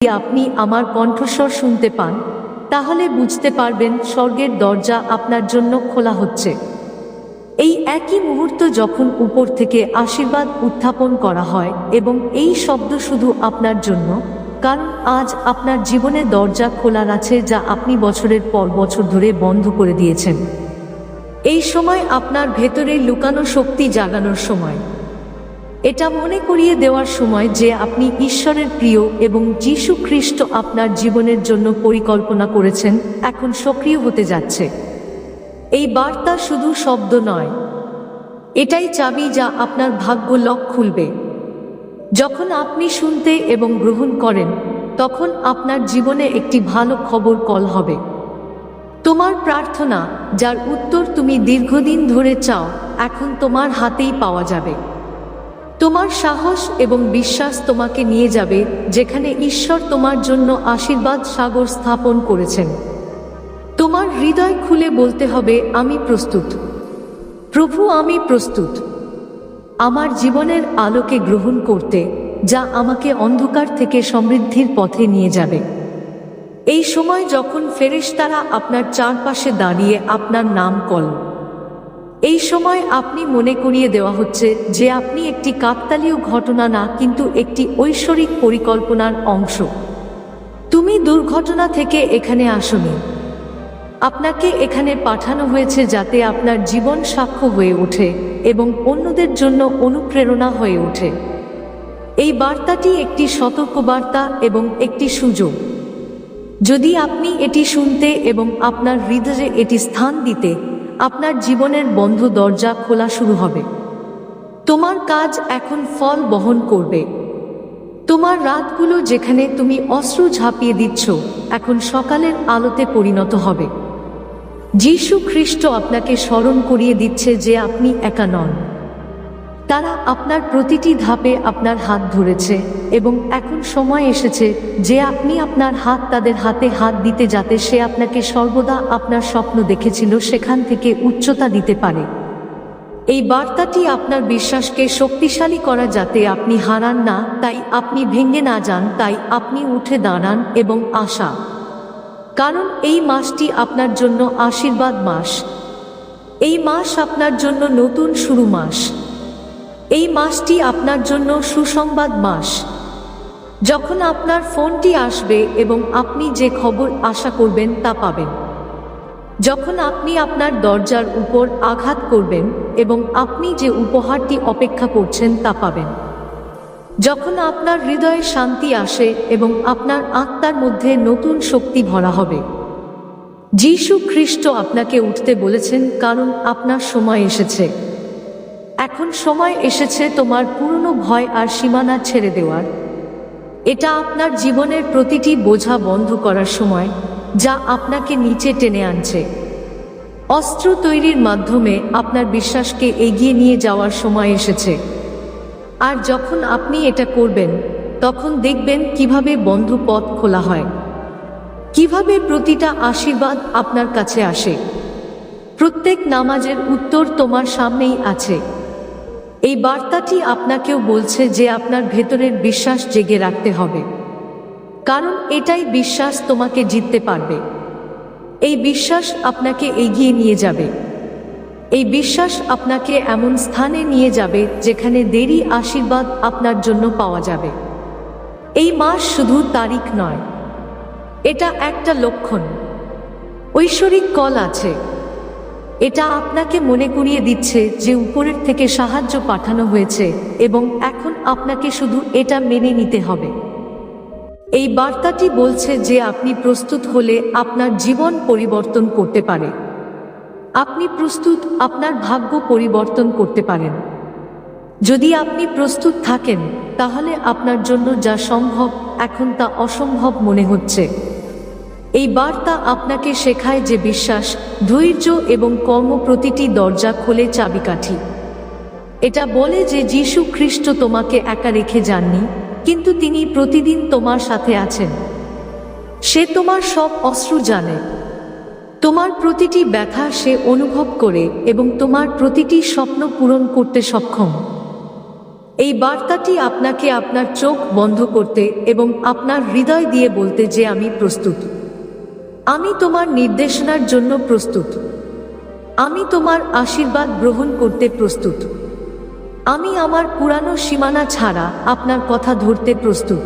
যদি আপনি আমার কণ্ঠস্বর শুনতে পান, তাহলে বুঝতে পারবেন স্বর্গের দরজা আপনার জন্য খোলা হচ্ছে। এই একই মুহূর্ত যখন উপর থেকে আশীর্বাদ উত্থাপন করা হয় এবং এই শব্দ শুধু আপনার জন্য, কারণ আজ আপনার জীবনে দরজা খোলার আছে যা আপনি বছরের পর বছর ধরে বন্ধ করে দিয়েছেন। এই সময় আপনার ভেতরে লুকানো শক্তি জাগানোর সময়। এটা মনে করিয়ে দেওয়ার সময় যে আপনি ঈশ্বরের প্রিয় এবং যীশু খ্রিস্ট আপনার জীবনের জন্য পরিকল্পনা করেছেন, এখন সক্রিয় হতে যাচ্ছে। এই বার্তা শুধু শব্দ নয়। এটাই চাবি যা আপনার ভাগ্য লক খুলবে। যখন আপনি শুনতে এবং গ্রহণ করেন, তখন আপনার জীবনে একটি ভালো খবর কল হবে। তোমার প্রার্থনা, যার উত্তর তুমি দীর্ঘদিন ধরে চাও, এখন তোমার হাতেই পাওয়া যাবে। তোমার সাহস এবং বিশ্বাস তোমাকে নিয়ে যাবে, যেখানে ঈশ্বর তোমার জন্য আশীর্বাদ সাগর স্থাপন করেছেন। তোমার হৃদয় খুলে বলতে হবে, আমি প্রস্তুত। প্রভু, আমি প্রস্তুত। আমার জীবনের আলোকে গ্রহণ করতে, যা আমাকে অন্ধকার থেকে সমৃদ্ধির পথে নিয়ে যাবে। এই সময় যখন ফেরেশতারা আপনার চারপাশে দাঁড়িয়ে আপনার নাম কল এই সময় আপনি মনে করিয়ে দেওয়া হচ্ছে যে আপনি একটি কাকতালীয় ঘটনা না, কিন্তু একটি ঐশ্বরিক পরিকল্পনার অংশ। তুমি দুর্ঘটনা থেকে এখানে আসনি। আপনাকে এখানে পাঠানো হয়েছে যাতে আপনার জীবন সাক্ষ্য হয়ে ওঠে এবং অন্যদের জন্য অনুপ্রেরণা হয়ে ওঠে। এই বার্তাটি একটি সতর্কবার্তা এবং একটি সুযোগ। যদি আপনি এটি শুনতে এবং আপনার হৃদয়ে এটি স্থান দিতে আপনার জীবনের বন্ধ দরজা খোলা শুরু হবে। তোমার কাজ এখন ফল বহন করবে। তোমার রাতগুলো যেখানে তুমি অস্ত্র ঝাঁপিয়ে দিচ্ছ, এখন সকালের আলোতে পরিণত হবে। যীশু খ্রিস্ট আপনাকে স্মরণ করিয়ে দিচ্ছে যে আপনি একা নন। তারা আপনার প্রতিটি ধাপে আপনার হাত ধরেছে এবং এখন সময় এসেছে যে আপনি আপনার হাত তাদের হাতে হাত দিতে যাতে সে আপনাকে সর্বদা আপনার স্বপ্ন দেখেছিল সেখান থেকে উচ্চতা দিতে পারে। এই বার্তাটি আপনার বিশ্বাসকে শক্তিশালী করা যাতে আপনি হারান না, তাই আপনি ভেঙে না যান, তাই আপনি উঠে দাঁড়ান এবং আশা কারণ এই মাসটি আপনার জন্য আশীর্বাদ মাস। এই মাস আপনার জন্য নতুন শুরু মাস। এই মাসটি আপনার জন্য সুসংবাদ মাস। যখন আপনার ফোনটি আসবে এবং আপনি যে খবর আশা করবেন তা পাবেন। যখন আপনি আপনার দরজার উপর আঘাত করবেন এবং আপনি যে উপহারটি অপেক্ষা করছেন তা পাবেন। যখন আপনার হৃদয়ে শান্তি আসে এবং আপনার আত্মার মধ্যে নতুন শক্তি ভরা হবে। যীশু খ্রিস্ট আপনাকে উঠতে বলেছেন, কারণ আপনার সময় এসেছে। এখন সময় এসেছে তোমার পুরনো ভয় আর সীমানা ছেড়ে দেওয়ার। এটা আপনার জীবনের প্রতিটি বোঝা বন্ধ করার সময়, যা আপনাকে নিচে টেনে আনছে। অস্ত্র তৈরির মাধ্যমে আপনার বিশ্বাসকে এগিয়ে নিয়ে যাওয়ার সময় এসেছে। আর যখন আপনি এটা করবেন, তখন দেখবেন কীভাবে বন্ধ পথ খোলা হয়। কীভাবে প্রতিটা আশীর্বাদ আপনার কাছে আসে। প্রত্যেক নামাজের উত্তর তোমার সামনেই আছে। এই বার্তাটি আপনাকেও বলছে যে আপনার ভেতরের বিশ্বাস জেগে রাখতে হবে। কারণ এটাই বিশ্বাস তোমাকে জিততে পারবে। এই বিশ্বাস আপনাকে এগিয়ে নিয়ে যাবে। এই বিশ্বাস আপনাকে এমন স্থানে নিয়ে যাবে যেখানে দেরি আশীর্বাদ আপনার জন্য পাওয়া যাবে। এই মাস শুধু তারিখ নয়, এটা একটা লক্ষণ। ঐশ্বরিক কল আছে। এটা আপনাকে মনে করিয়ে দিচ্ছে যে উপরের থেকে সাহায্য পাঠানো হয়েছে এবং এখন আপনাকে শুধু এটা মেনে নিতে হবে। এই বার্তাটি বলছে যে আপনি প্রস্তুত হলে আপনার জীবন পরিবর্তন করতে পারে। আপনি প্রস্তুত, আপনার ভাগ্য পরিবর্তন করতে পারেন। যদি আপনি প্রস্তুত থাকেন, তাহলে আপনার জন্য যা সম্ভব, এখন তা অসম্ভব মনে হচ্ছে। এই বার্তা আপনাকে শেখায় যে বিশ্বাস, ধৈর্য এবং কর্ম প্রতিটি দরজা খোলে চাবিকাঠি। এটা বলে যে যীশু খ্রিস্ট তোমাকে একা রেখে যাননি, কিন্তু তিনি প্রতিদিন তোমার সাথে আছেন। সে তোমার সব অশ্রু জানে। তোমার প্রতিটি ব্যথা সে অনুভব করে এবং তোমার প্রতিটি স্বপ্ন পূরণ করতে সক্ষম। এই বার্তাটি আপনাকে আপনার চোখ বন্ধ করতে এবং আপনার হৃদয় দিয়ে বলতে যে আমি প্রস্তুত। আমি তোমার নির্দেশনার জন্য প্রস্তুত। আমি তোমার আশীর্বাদ গ্রহণ করতে প্রস্তুত। আমি আমার পুরানো সীমানা ছাড়া আপনার কথা ধরতে প্রস্তুত।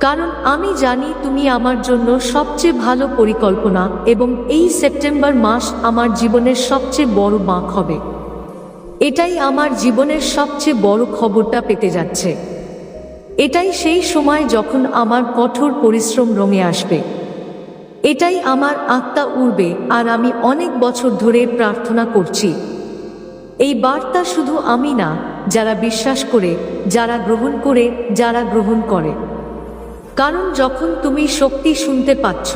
কারণ আমি জানি তুমি আমার জন্য সবচেয়ে ভালো পরিকল্পনা এবং এই সেপ্টেম্বর মাস আমার জীবনের সবচেয়ে বড় বাঁক হবে। এটাই আমার জীবনের সবচেয়ে বড় খবরটা পেতে যাচ্ছে। এটাই সেই সময় যখন আমার কঠোর পরিশ্রম রঙে আসবে। এটাই আমার আত্মা উড়বে আর আমি অনেক বছর ধরে প্রার্থনা করছি। এই বার্তা শুধু আমি না, যারা বিশ্বাস করে, যারা গ্রহণ করে, যারা গ্রহণ করে। কারণ যখন তুমি শক্তি শুনতে পাচ্ছ,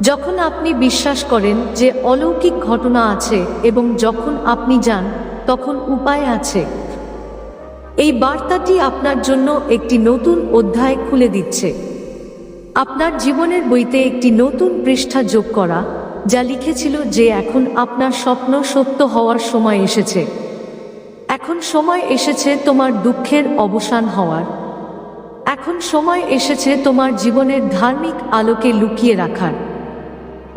যখন আপনি বিশ্বাস করেন যে অলৌকিক ঘটনা আছে এবং যখন আপনি যান, তখন উপায় আছে। এই বার্তাটি আপনার জন্য একটি নতুন অধ্যায় খুলে দিচ্ছে। আপনার জীবনের বইতে একটি নতুন পৃষ্ঠা যোগ করা, যা লিখেছিল যে এখন আপনার স্বপ্ন সত্য হওয়ার সময় এসেছে। এখন সময় এসেছে তোমার দুঃখের অবসান হওয়ার। এখন সময় এসেছে তোমার জীবনের ধার্মিক আলোকে লুকিয়ে রাখার।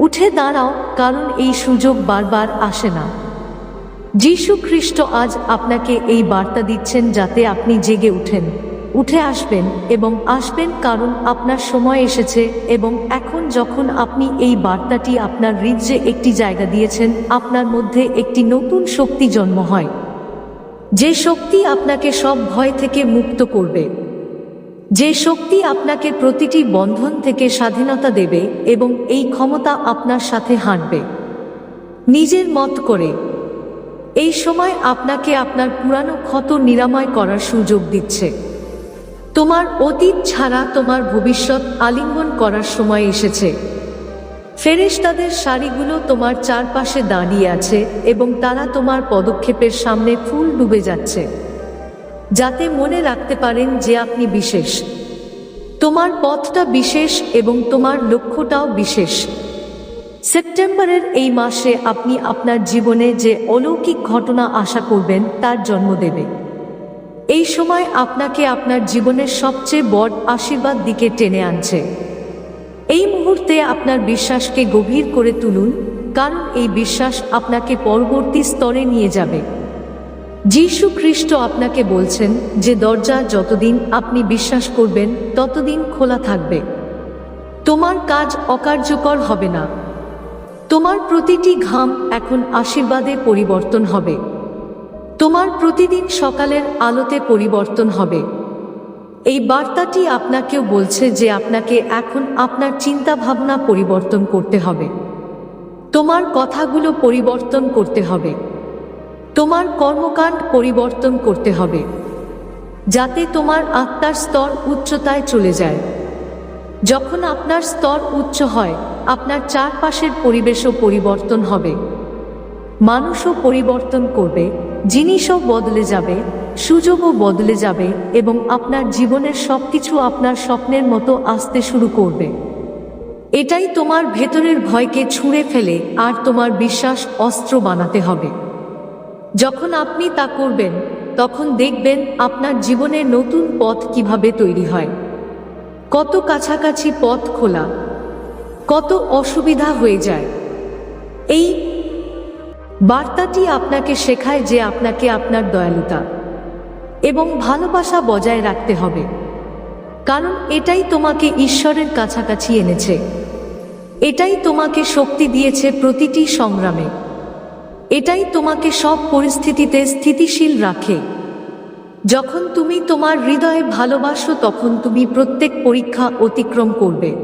উঠে দাঁড়াও, কারণ এই সুযোগ বারবার আসে না। যীশু খ্রিস্ট আজ আপনাকে এই বার্তা দিচ্ছেন যাতে আপনি জেগে উঠেন। উঠে আসবেন এবং আসবেন কারণ আপনার সময় এসেছে এবং এখন যখন আপনি এই বার্তাটি আপনার হৃদয়ে একটি জায়গা দিয়েছেন, আপনার মধ্যে একটি নতুন শক্তি জন্ম হয়। যে শক্তি আপনাকে সব ভয় থেকে মুক্ত করবে। যে শক্তি আপনাকে প্রতিটি বন্ধন থেকে স্বাধীনতা দেবে এবং এই ক্ষমতা আপনার সাথে হাঁটবে। নিজের মত করে। এই সময় আপনাকে আপনার পুরানো ক্ষত নিরাময় করার সুযোগ দিচ্ছে। তোমার অতীত ছাড়া তোমার ভবিষ্যৎ আলিঙ্গন করার সময় এসেছে। ফেরেশতাদের শাড়িগুলো তোমার চারপাশে দাঁড়িয়ে আছে এবং তারা তোমার পদক্ষেপের সামনে ফুল ডুবে যাচ্ছে। যাতে মনে রাখতে পারেন যে আপনি বিশেষ। তোমার পথটা বিশেষ এবং তোমার লক্ষ্যটাও বিশেষ। সেপ্টেম্বরের এই মাসে আপনি আপনার জীবনে যে অলৌকিক ঘটনা আশা করবেন, তার জন্ম দেবে। এই সময় আপনাকে আপনার জীবনের সবচেয়ে বড় আশীর্বাদ দিকে টেনে আনছে। এই মুহূর্তে আপনার বিশ্বাসকে গভীর করে তুলুন, কারণ এই বিশ্বাস আপনাকে পরবর্তী স্তরে নিয়ে যাবে। যীশু খ্রিস্ট আপনাকে বলছেন যে দরজা যতদিন আপনি বিশ্বাস করবেন, ততদিন খোলা থাকবে। তোমার কাজ অকার্যকর হবে না। তোমার প্রতিটি ঘাম এখন আশীর্বাদে পরিবর্তন হবে। তোমার প্রতিদিন সকালের আলোতে পরিবর্তন হবে। এই বার্তাটি আপনাকেও বলছে যে আপনাকে এখন আপনার চিন্তা ভাবনা পরিবর্তন করতে হবে। তোমার কথাগুলো পরিবর্তন করতে হবে। তোমার কর্মকাণ্ড পরিবর্তন করতে হবে। যাতে তোমার আত্মার স্তর উচ্চতায় চলে যায়। যখন আপনার স্তর উচ্চ হয়, আপনার চারপাশের পরিবেশও পরিবর্তন হবে। মানুষও পরিবর্তন করবে। জিনিসও বদলে যাবে, সুযোগও বদলে যাবে এবং আপনার জীবনের সবকিছু আপনার স্বপ্নের মতো আসতে শুরু করবে। এটাই তোমার ভেতরের ভয়কে ছুঁড়ে ফেলে আর তোমার বিশ্বাস অস্ত্র বানাতে হবে। যখন আপনি তা করবেন, তখন দেখবেন আপনার জীবনের নতুন পথ কীভাবে তৈরি হয়। কত কাছাকাছি পথ খোলা, কত অসুবিধা হয়ে যায়। এই বার্তাটি আপনাকে শেখায় যে আপনাকে আপনার দয়ালুতা এবং ভালোবাসা বজায় রাখতে হবে। কারণ এটাই তোমাকে ঈশ্বরের কাছাকাছি এনেছে। এটাই তোমাকে শক্তি দিয়েছে প্রতিটি সংগ্রামে। এটাই তোমাকে সব পরিস্থিতিতে স্থিতিশীল রাখে। যখন তুমি তোমার হৃদয়ে ভালোবাসো, তখন তুমি প্রত্যেক পরীক্ষা অতিক্রম করবে।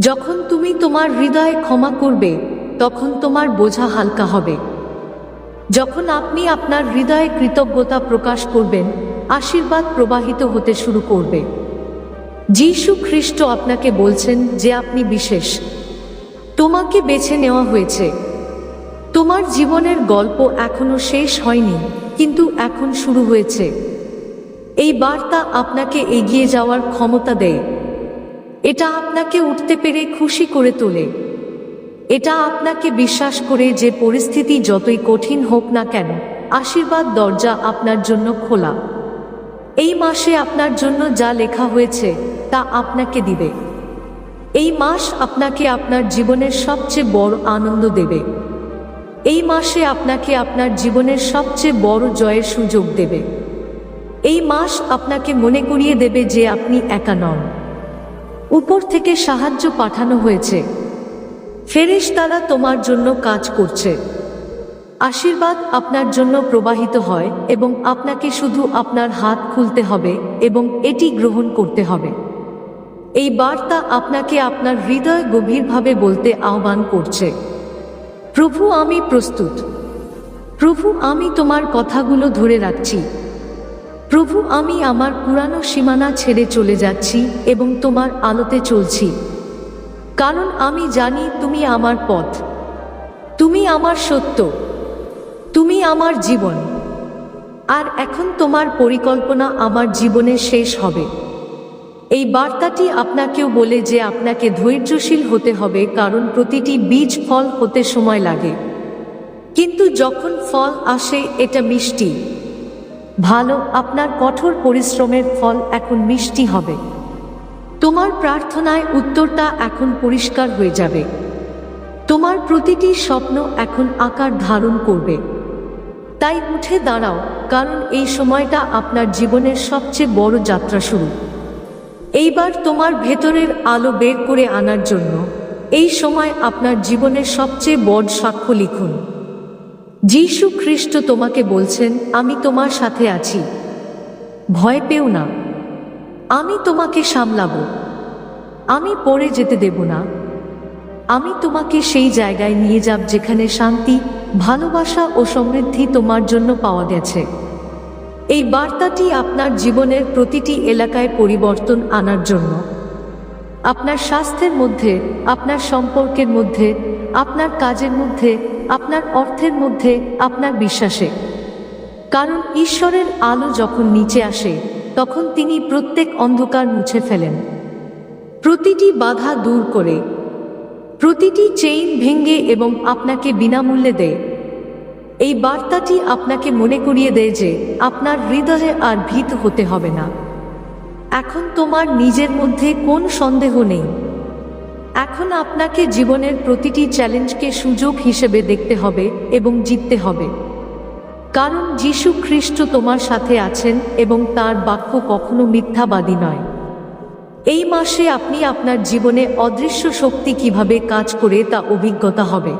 যখন তুমি তোমার হৃদয়ে ক্ষমা করবে তখন তোমার বোঝা হালকা হবে। যখন আপনি আপনার হৃদয়ে কৃতজ্ঞতা প্রকাশ করবেন, আশীর্বাদ প্রবাহিত হতে শুরু করবে। যীশু খ্রিস্ট আপনাকে বলছেন যে আপনি বিশেষ। তোমাকে বেছে নেওয়া হয়েছে। তোমার জীবনের গল্প এখনও শেষ হয়নি, কিন্তু এখন শুরু হয়েছে। এই বার্তা আপনাকে এগিয়ে যাওয়ার ক্ষমতা দেয়। এটা আপনাকে উঠতে পেরে খুশি করে তোলে। এটা আপনাকে বিশ্বাস করে যে পরিস্থিতি যতই কঠিন হোক না কেন, আশীর্বাদ দরজা আপনার জন্য খোলা। এই মাসে আপনার জন্য যা লেখা হয়েছে, তা আপনাকে দিবে। এই মাস আপনাকে আপনার জীবনের সবচেয়ে বড় আনন্দ দেবে। এই মাসে আপনাকে আপনার জীবনের সবচেয়ে বড় জয়ের সুযোগ দেবে। এই মাস আপনাকে মনে করিয়ে দেবে যে আপনি একা নন। উপর থেকে সাহায্য পাঠানো হয়েছে। ফেরেশতারা তোমার জন্য কাজ করছে। আশীর্বাদ আপনার জন্য প্রবাহিত হয় এবং আপনাকে শুধু আপনার হাত খুলতে হবে এবং এটি গ্রহণ করতে হবে। এই বার্তা আপনাকে আপনার হৃদয় গভীরভাবে বলতে আহ্বান করছে। প্রভু, আমি প্রস্তুত। প্রভু, আমি তোমার কথাগুলো ধরে রাখছি। প্রভু, আমি আমার পুরানো সীমানা ছেড়ে চলে যাচ্ছি এবং তোমার আলোতে চলছি। কারণ আমি জানি তুমি আমার পথ। তুমি আমার সত্য। তুমি আমার জীবন। আর এখন তোমার পরিকল্পনা আমার জীবনে শেষ হবে। এই বার্তাটি আপনাকেও বলে যে আপনাকে ধৈর্যশীল হতে হবে, কারণ প্রতিটি বীজ ফল হতে সময় লাগে। কিন্তু যখন ফল আসে, এটা মিষ্টি। ভালো, আপনার কঠোর পরিশ্রমের ফল এখন মিষ্টি হবে। তোমার প্রার্থনায় উত্তরটা এখন পরিষ্কার হয়ে যাবে। তোমার প্রতিটি স্বপ্ন এখন আকার ধারণ করবে। তাই উঠে দাঁড়াও, কারণ এই সময়টা আপনার জীবনের সবচেয়ে বড় যাত্রা শুরু। এইবার তোমার ভেতরের আলো বের করে আনার জন্য এই সময় আপনার জীবনের সবচেয়ে বড় সাক্ষ্য লিখুন। যীশু খ্রিস্ট তোমাকে বলছেন, আমি তোমার সাথে আছি। ভয় পেও না। আমি তোমাকে সামলাবো। আমি পড়ে যেতে দেব না। আমি তোমাকে সেই জায়গায় নিয়ে যাব যেখানে শান্তি, ভালোবাসা ও সমৃদ্ধি তোমার জন্য পাওয়া গেছে। এই বার্তাটি আপনার জীবনের প্রতিটি এলাকায় পরিবর্তন আনার জন্য। আপনার স্বাস্থ্যের মধ্যে, আপনার সম্পর্কের মধ্যে, আপনার কাজের মধ্যে, আপনার অর্থের মধ্যে, আপনার বিশ্বাসে। কারণ ঈশ্বরের আলো যখন নিচে আসে তখন তিনি প্রত্যেক অন্ধকার মুছে ফেলেন। প্রতিটি বাধা দূর করে, প্রতিটি চেইন ভেঙে এবং আপনাকে বিনামূল্যে দেয়। এই বার্তাটি আপনাকে মনে করিয়ে দেয় যে আপনার হৃদয়ে আর ভীত হতে হবে না। এখন তোমার নিজের মধ্যে কোন সন্দেহ নেই। এখন আপনাকে জীবনের প্রতিটি চ্যালেঞ্জকে সুযোগ হিসেবে দেখতে হবে এবং জিততে হবে। কারণ যীশু খ্রিস্ট তোমার সাথে আছেন এবং তার বাক্য কখনো মিথ্যাবাদী নয়। এই মাসে আপনি আপনার জীবনে অদৃশ্য শক্তি কীভাবে কাজ করে তা অভিজ্ঞতা হবে।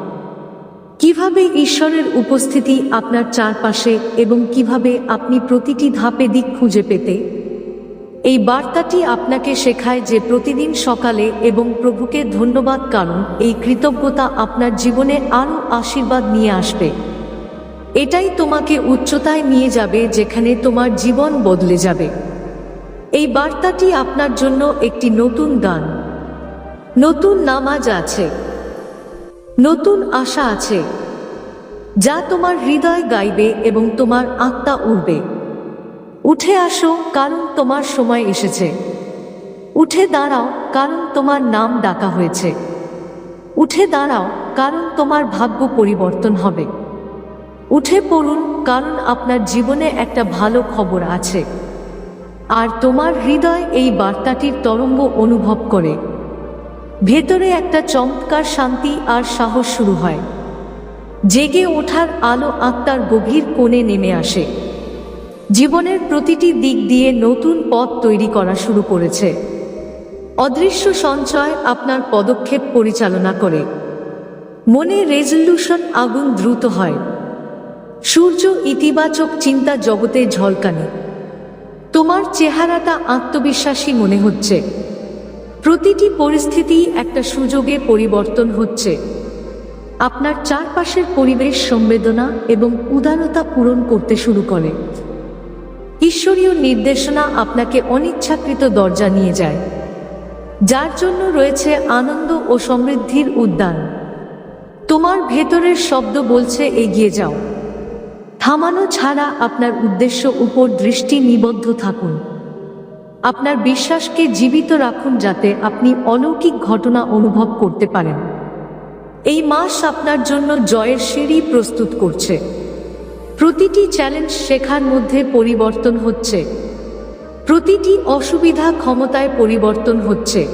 কীভাবে ঈশ্বরের উপস্থিতি আপনার চারপাশে এবং কীভাবে আপনি প্রতিটি ধাপে দিক খুঁজে পেতে? এই বার্তাটি আপনাকে শেখায় যে প্রতিদিন সকালে এবং প্রভুকে ধন্যবাদ, কারণ এই কৃতজ্ঞতা আপনার জীবনে আরও আশীর্বাদ নিয়ে আসবে। এটাই তোমাকে উচ্চতায় নিয়ে যাবে যেখানে তোমার জীবন বদলে যাবে। এই বার্তাটি আপনার জন্য একটি নতুন গান। নতুন নামাজ আছে। নতুন আশা আছে। যা তোমার হৃদয় গাইবে এবং তোমার আত্মা উড়বে। উঠে আসো, কারণ তোমার সময় এসেছে। উঠে দাঁড়াও, কারণ তোমার নাম ডাকা হয়েছে। উঠে দাঁড়াও, কারণ তোমার ভাগ্য পরিবর্তন হবে। উঠে পড়ুন, কারণ আপনার জীবনে একটা ভালো খবর আছে। আর তোমার হৃদয় এই বার্তাটির তরঙ্গ অনুভব করে। ভেতরে একটা চমৎকার শান্তি আর সাহস শুরু হয়। জেগে ওঠার আলো আত্মার গভীর কোণে নেমে আসে। জীবনের প্রতিটি দিক দিয়ে নতুন পথ তৈরি করা শুরু করেছে। অদৃশ্য সঞ্চয় আপনার পদক্ষেপ পরিচালনা করে। মনে রেজলিউশন আগুন দ্রুত হয়। সূর্য ইতিবাচক চিন্তা জগতে ঝলকানি। তোমার চেহারাটা আত্মবিশ্বাসী মনে হচ্ছে। প্রতিটি পরিস্থিতি একটা সুযোগে পরিবর্তন হচ্ছে। আপনার চারপাশের পরিবেশ সংবেদনা এবং উদারতা পূরণ করতে শুরু করে। ঈশ্বরীয় নির্দেশনা আপনাকে অনিচ্ছাকৃত দরজা নিয়ে যায়। যার জন্য রয়েছে আনন্দ ও সমৃদ্ধির উদ্যান। তোমার ভেতরের শব্দ বলছে এগিয়ে যাও। থামানো ছাড়া আপনার উদ্দেশ্য উপর দৃষ্টি নিবদ্ধ থাকুন। আপনার বিশ্বাসকে জীবিত রাখুন যাতে আপনি অলৌকিক ঘটনা অনুভব করতে পারেন। এই মাস আপনার জন্য জয়ের সিঁড়ি প্রস্তুত করছে। প্রতিটি চ্যালেঞ্জ শেখার মধ্যে পরিবর্তন হচ্ছে। প্রতিটি অসুবিধা ক্ষমতায় পরিবর্তন হচ্ছে।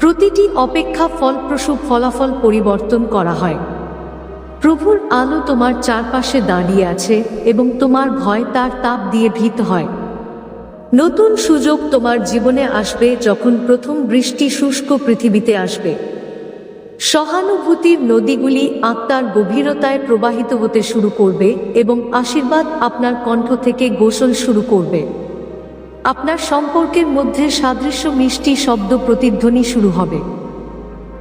প্রতিটি অপেক্ষা ফলপ্রসূ ফলাফল পরিবর্তন করা হয়। প্রভুর আলো তোমার চারপাশে দাঁড়িয়ে আছে এবং তোমার ভয় তার তাপ দিয়ে ভীত হয়। নতুন সুযোগ তোমার জীবনে আসবে যখন প্রথম বৃষ্টি শুষ্ক পৃথিবীতে আসবে। সহানুভূতির নদীগুলি আত্মার গভীরতায় প্রবাহিত হতে শুরু করবে এবং আশীর্বাদ আপনার কণ্ঠ থেকে গোসল শুরু করবে। আপনার সম্পর্কের মধ্যে সাদৃশ্য মিষ্টি শব্দ প্রতিধ্বনি শুরু হবে।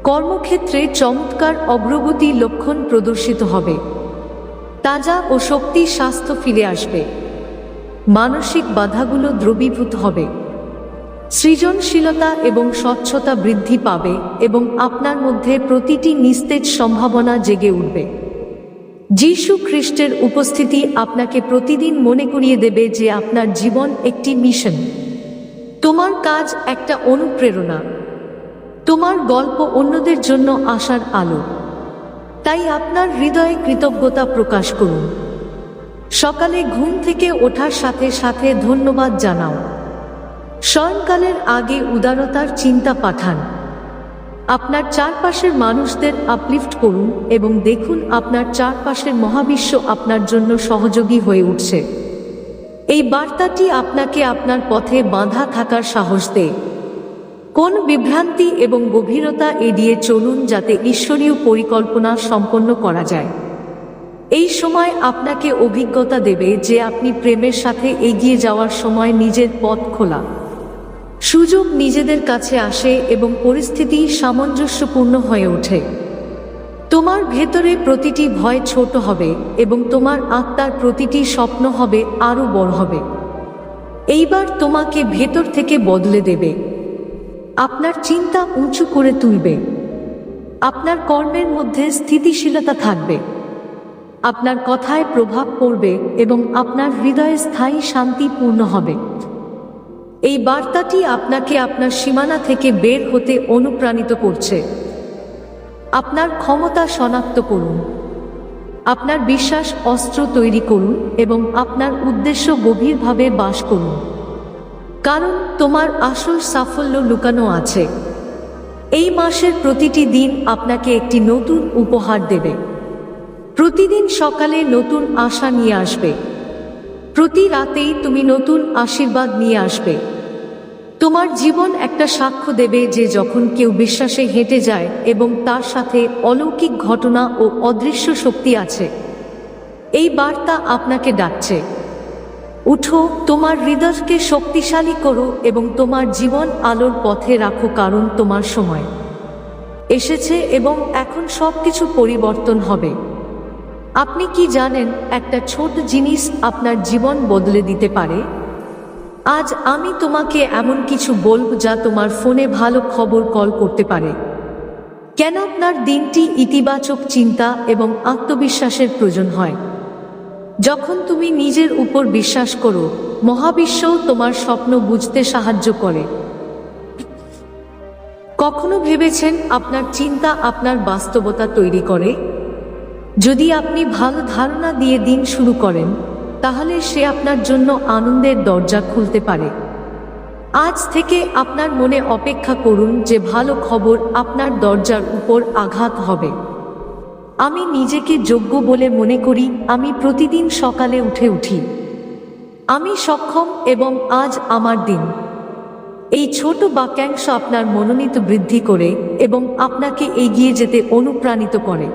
কর্মক্ষেত্রে চমৎকার অগ্রগতি লক্ষণ প্রদর্শিত হবে। তাজা ও শক্তি স্বাস্থ্য ফিরে আসবে। মানসিক বাধাগুলো দ্রবীভূত হবে। সৃজনশীলতা এবং স্বচ্ছতা বৃদ্ধি পাবে এবং আপনার মধ্যে প্রতিটি নিস্তেজ সম্ভাবনা জেগে উঠবে। যীশু খ্রিস্টের উপস্থিতি আপনাকে প্রতিদিন মনে করিয়ে দেবে যে আপনার জীবন একটি মিশন। তোমার কাজ একটা অনুপ্রেরণা। তোমার গল্প অন্যদের জন্য আসার আলো। তাই আপনার হৃদয়ে কৃতজ্ঞতা প্রকাশ করুন। সকালে ঘুম থেকে ওঠার সাথে সাথে ধন্যবাদ জানাও। শয়নকালের আগে উদারতার চিন্তা পাঠান। আপনার চারপাশের মানুষদের আপলিফট করুন এবং দেখুন আপনার চারপাশের মহাবিশ্ব আপনার জন্য সহযোগী হয়ে উঠছে। এই বার্তাটি আপনাকে আপনার পথে বাঁধা থাকার সাহস দেয়। কোন বিভ্রান্তি এবং গভীরতা এড়িয়ে চলুন যাতে ঈশ্বরীয় পরিকল্পনা সম্পন্ন করা যায়। এই সময় আপনাকে অভিজ্ঞতা দেবে যে আপনি প্রেমের সাথে এগিয়ে যাওয়ার সময় নিজের পথ খোলা। সুযোগ নিজেদের কাছে আসে এবং পরিস্থিতি সামঞ্জস্যপূর্ণ হয়ে ওঠে। তোমার ভেতরে প্রতিটি ভয় ছোট হবে এবং তোমার আত্মার প্রতিটি স্বপ্ন হবে আরও বড় হবে। এইবার তোমাকে ভেতর থেকে বদলে দেবে। আপনার চিন্তা উঁচু করে তুলবে। আপনার কর্মের মধ্যে স্থিতিশীলতা থাকবে। আপনার কথায় প্রভাব পড়বে এবং আপনার হৃদয়ে স্থায়ী শান্তিপূর্ণ হবে। এই বার্তাটি আপনাকে আপনার সীমানা থেকে বের হতে অনুপ্রাণিত করছে। আপনার ক্ষমতা শনাক্ত করুন। আপনার বিশ্বাস অস্ত্র তৈরি করুন এবং আপনার উদ্দেশ্য গভীরভাবে বাস করুন। কারণ তোমার আসল সাফল্য লুকানো আছে। এই মাসের প্রতিটি দিন আপনাকে একটি নতুন উপহার দেবে। প্রতিদিন সকালে নতুন আশা নিয়ে আসবে। প্রতি রাতেই তুমি নতুন আশীর্বাদ নিয়ে আসবে। তোমার জীবন একটা সাক্ষ্য দেবে যে যখন কেউ বিশ্বাসে হেঁটে যায় এবং তার সাথে অলৌকিক ঘটনা ও অদৃশ্য শক্তি আছে, এই বার্তা আপনাকে ডাকছে। উঠো, তোমার হৃদয়কে শক্তিশালী করো এবং তোমার জীবন আলোর পথে রাখো কারণ তোমার সময় এসেছে এবং এখন সব কিছু পরিবর্তন হবে। আপনি কি জানেন একটা ছোট জিনিস আপনার জীবন বদলে দিতে পারে? আজ আমি তোমাকে এমন কিছু বলব যা তোমার ফোনে ভালো খবর কল করতে পারে। কেন আপনার দিনটি ইতিবাচক চিন্তা এবং আত্মবিশ্বাসের প্রয়োজন হয়? যখন তুমি নিজের উপর বিশ্বাস করো, মহাবিশ্বও তোমার স্বপ্ন বুঝতে সাহায্য করে। কখনো ভেবেছেন আপনার চিন্তা আপনার বাস্তবতা তৈরি করে? যদি আপনি ভালো ধারণা দিয়ে দিন শুরু করেন, তাহলে সে আপনার জন্য আনন্দের দরজা খুলতে পারে। আজ থেকে আপনার মনে অপেক্ষা করুন যে ভালো খবর আপনার দরজার উপর আঘাত হবে। আমি নিজেকে যোগ্য বলে মনে করি, আমি প্রতিদিন সকালে উঠে উঠি। আমি সক্ষম এবং আজ আমার দিন। এই ছোট বাক্যাংশ আপনার মনোনীত বৃদ্ধি করে এবং আপনাকে এগিয়ে যেতে অনুপ্রাণিত করে।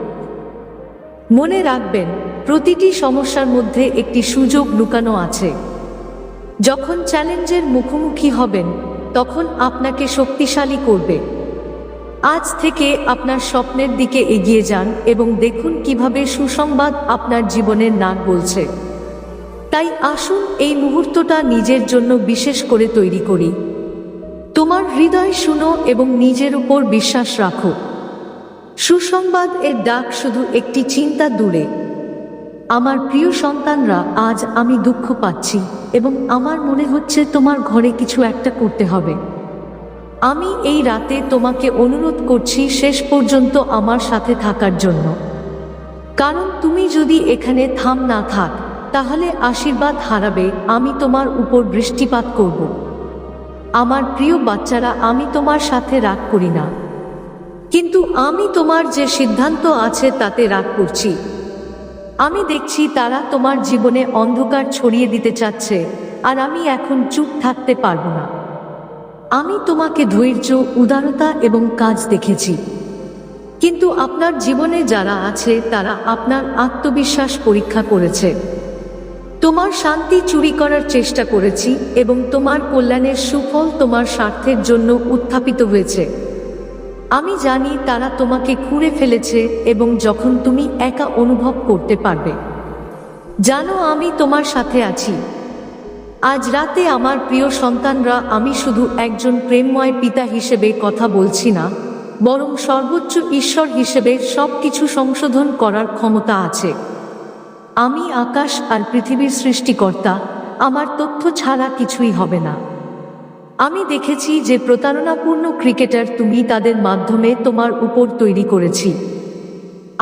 মনে রাখবেন, প্রতিটি সমস্যার মধ্যে একটি সুযোগ লুকানো আছে। যখন চ্যালেঞ্জের মুখোমুখি হবেন, তখন আপনাকে শক্তিশালী করবে। আজ থেকে আপনার স্বপ্নের দিকে এগিয়ে যান এবং দেখুন কীভাবে সুসংবাদ আপনার জীবনের নাক বলছে তাই আসুন এই মুহূর্তটা নিজের জন্য বিশেষ করে তৈরি করি। তোমার হৃদয় শুনো এবং নিজের উপর বিশ্বাস রাখো। সুসংবাদ এর ডাক শুধু একটি চিন্তা দূরে। আমার প্রিয় সন্তানরা, আজ আমি দুঃখ পাচ্ছি এবং আমার মনে হচ্ছে তোমার ঘরে কিছু একটা করতে হবে। আমি এই রাতে তোমাকে অনুরোধ করছি শেষ পর্যন্ত আমার সাথে থাকার জন্য। কারণ তুমি যদি এখানে থাম না থাক, তাহলে আশীর্বাদ হারাবে, আমি তোমার উপর বৃষ্টিপাত করব। আমার প্রিয় বাচ্চারা, আমি তোমার সাথে রাগ করি না। কিন্তু আমি তোমার যে সিদ্ধান্ত আছে, তাতে রাগ করছি। আমি দেখছি তারা তোমার জীবনে অন্ধকার ছড়িয়ে দিতে চাচ্ছে, আর আমি এখন চুপ থাকতে পারব না। আমি তোমাকে ধৈর্য, উদারতা এবং কাজ দেখেছি। কিন্তু আপনার জীবনে যারা আছে, তারা আপনার আত্মবিশ্বাস পরীক্ষা করেছে। তোমার শান্তি চুরি করার চেষ্টা করেছি এবং তোমার কল্যাণের সুফল তোমার স্বার্থের জন্য উত্থাপিত হয়েছে। আমি জানি তারা তোমাকে খুঁড়ে ফেলেছে এবং যখন তুমি একা অনুভব করতে পারবে। জানো আমি তোমার সাথে আছি। আজ রাতে আমার প্রিয় সন্তানরা, আমি শুধু একজন প্রেমময় পিতা হিসেবে কথা বলছি না, বরং সর্বোচ্চ ঈশ্বর হিসেবে সব কিছু সংশোধন করার ক্ষমতা আছে। আমি আকাশ আর পৃথিবীর সৃষ্টিকর্তা, আমার তথ্য ছাড়া কিছুই হবে না। আমি দেখেছি যে প্রতারণাপূর্ণ ক্রিকেটার তুমি তাদের মাধ্যমে তোমার উপর তৈরি করেছি।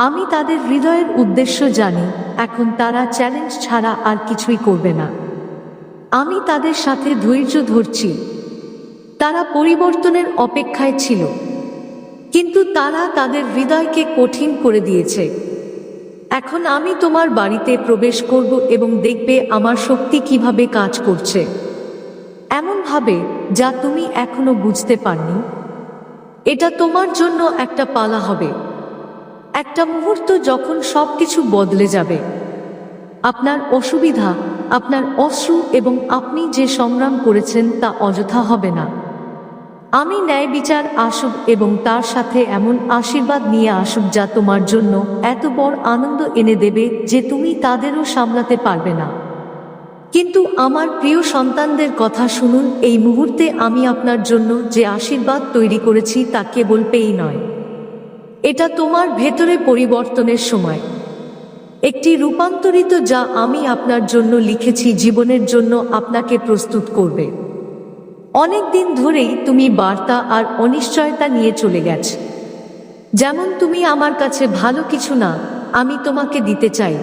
আমি তাদের হৃদয়ের উদ্দেশ্য জানি, এখন তারা চ্যালেঞ্জ ছাড়া আর কিছুই করবে না। আমি তাদের সাথে ধৈর্য ধরছি। তারা পরিবর্তনের অপেক্ষায় ছিল। কিন্তু তারা তাদের হৃদয়কে কঠিন করে দিয়েছে। এখন আমি তোমার বাড়িতে প্রবেশ করব এবং দেখবে আমার শক্তি কীভাবে কাজ করছে। এমনভাবে যা তুমি এখনও বুঝতে পারনি। এটা তোমার জন্য একটা পালা হবে। একটা মুহূর্ত যখন সবকিছু বদলে যাবে। আপনার অসুবিধা আপনার অশ্রু এবং আপনি যে সংগ্রাম করেছেন তা অযথা হবে না। আমি ন্যায় বিচার আসুক এবং তার সাথে এমন আশীর্বাদ নিয়ে আসুক যা তোমার জন্য এত বড় আনন্দ এনে দেবে যে তুমি তাদেরও সামলাতে পারবে না। কিন্তু আমার প্রিয় সন্তানদের কথা শুনুন, এই মুহূর্তে আমি আপনার জন্য যে আশীর্বাদ তৈরি করেছি তা কেবল পেই নয়। এটা তোমার ভেতরে পরিবর্তনের সময়। একটি রূপান্তরিত যা আমি আপনার জন্য লিখেছি জীবনের জন্য আপনাকে প্রস্তুত করবে। অনেক দিন ধরেই তুমি বার্তা আর অনিশ্চয়তা নিয়ে চলে গেছ। যেমন তুমি আমার কাছে ভালো কিছু না, আমি তোমাকে দিতে চাই।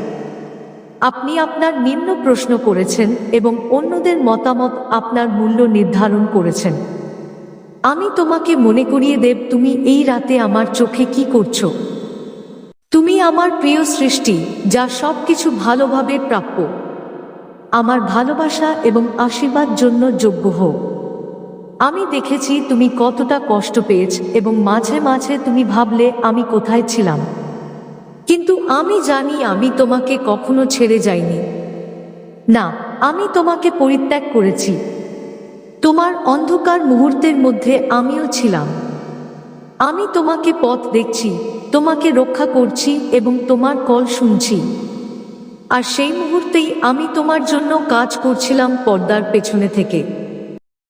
আপনি আপনার নিম্ন প্রশ্ন করেছেন এবং অন্যদের মতামত আপনার মূল্য নির্ধারণ করেছেন। আমি তোমাকে মনে করিয়ে দেব, তুমি এই রাতে আমার চোখে কি করছ? আমার প্রিয় সৃষ্টি, যা সব কিছু ভালোভাবে প্রাপ্য। আমার ভালোবাসা এবং আশীর্বাদ জন্য যোগ্য হোক। আমি দেখেছি তুমি কতটা কষ্ট পেয়েছ এবং মাঝে মাঝে তুমি ভাবলে আমি কোথায় ছিলাম। কিন্তু আমি জানি আমি তোমাকে কখনো ছেড়ে যাইনি। না, আমি তোমাকে পরিত্যাগ করেছি। তোমার অন্ধকার মুহূর্তের মধ্যে আমিও ছিলাম। আমি তোমাকে পথ দেখছি, তোমাকে রক্ষা করছি এবং তোমার কল শুনছি। আর সেই মুহূর্তেই আমি তোমার জন্য কাজ করছিলাম পর্দার পেছনে থেকে।